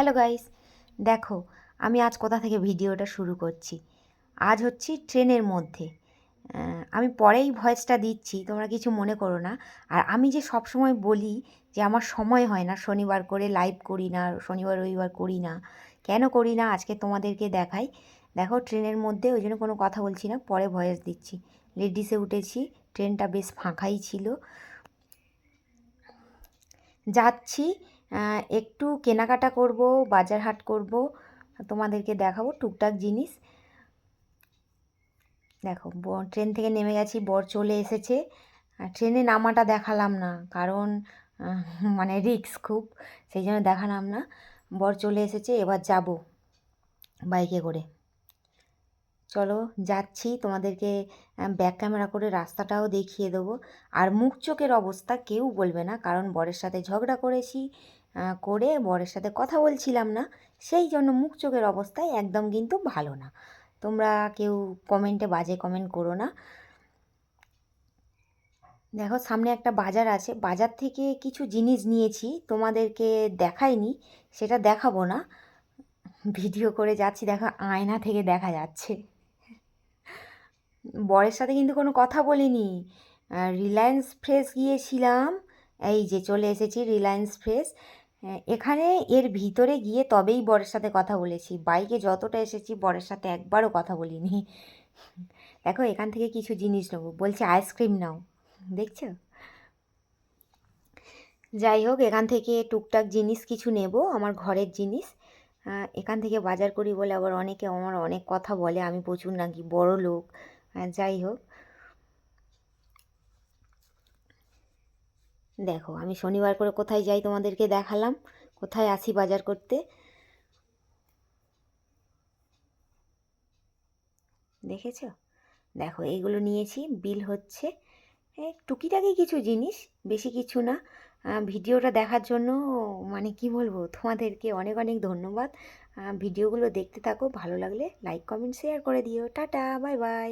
Hello guys দেখো, আমি আজ কোথা থেকে ভিডিওটা শুরু করছি? আজ হচ্ছি ট্রেনের মধ্যে। আমি পরেই ভয়েসটা দিচ্ছি, তোমরা কিছু মনে করো না। আর আমি যে সব সময় বলি যে আমার সময় হয় না, শনিবার করে লাইভ করি না, শনিবার, রবিবার করি না, কেন করি না, আজকে তোমাদেরকে দেখাই। দেখো, ট্রেনের মধ্যে, ওই জন্য কোনো কথা বলছি না, পরে ভয়েস দিচ্ছি। লেডিসে উঠেছি, ট্রেনটা বেশ ফাঁকাই ছিল। যাচ্ছি একটু কেনাকাটা করব বাজার হাট করব, তোমাদেরকে দেখাবো টুকটাক জিনিস। দেখো ট্রেন থেকে নেমে গেছি, বর চলে এসেছে। ট্রেনে নামাটা দেখালাম না, কারণ মানে রিস্ক খুব, সেই জন্য দেখালাম না। বর চলে এসেছে, এবার যাব বাইকে করে। চলো, যাচ্ছি, তোমাদেরকে ব্যাক ক্যামেরা করে রাস্তাটাও দেখিয়ে দেবো। আর মুখ চোখের অবস্থা কেউ বলবে না, কারণ বরের সাথে ঝগড়া করেছি। করে বরের সাথে কথা বলছিলাম না। সেই জন্য মুখ চোখের অবস্থায় একদম কিন্তু ভালো না। তোমরা কেউ কমেন্টে বাজে কমেন্ট করো না। দেখো, সামনে একটা বাজার আছে। বাজার থেকে কিছু জিনিস নিয়েছি। তোমাদেরকে দেখাইনি, সেটা দেখাবো না। ভিডিও করে যাচ্ছি, দেখো, আয়না থেকে দেখা যাচ্ছে। বরের সাথে কিন্তু কোনো কথা বলিনি। রিলায়েন্স ফ্রেশ গিয়েছিলাম। এই যে চলে এসেছি রিলায়েন্স ফ্রেশ এখানে এর ভিতরে গিয়ে তবেই বরের সাথে কথা বলেছি। বাইকে যতটা এসেছি, বরের সাথে একবারও কথা বলিনি। দেখো, এখান থেকে কিছু জিনিস নেব। বলছে, আইসক্রিম নাও। দেখছ? যাই হোক, এখান থেকে টুকটাক জিনিস কিছু নেব, আমার ঘরের জিনিস। এখান থেকে বাজার করি বলে আবার অনেকে আমার অনেক কথা বলে, আমি প্রচুর নাকি বড় লোক। যাই হোক দেখো, আমি শনিবার করে কোথায় যাই তোমাদেরকে দেখালাম। কোথায় আসি বাজার করতে? দেখেছ? দেখো এইগুলো নিয়েছি। বিল হচ্ছে টুকিটাকি কিছু জিনিস, বেশি কিছু না। ভিডিওটা দেখার জন্য মানে কি বলব, তোমাদেরকে অনেক অনেক ধন্যবাদ। ভিডিওগুলো দেখতে থাকো, ভালো লাগলে লাইক, কমেন্ট, শেয়ার করে দিও। Tata, bye bye.